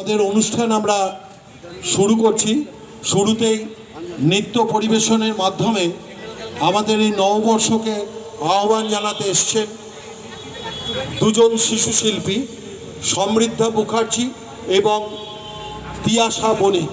আমাদের অনুষ্ঠান আমরা শুরু করছি। শুরুতেই নৃত্য পরিবেশনের মাধ্যমে আমাদের এই নববর্ষকে আহ্বান জানাতে এসছেন দুজন শিশু শিল্পী, সমৃদ্ধা মুখার্জি এবং তিয়াশা বনি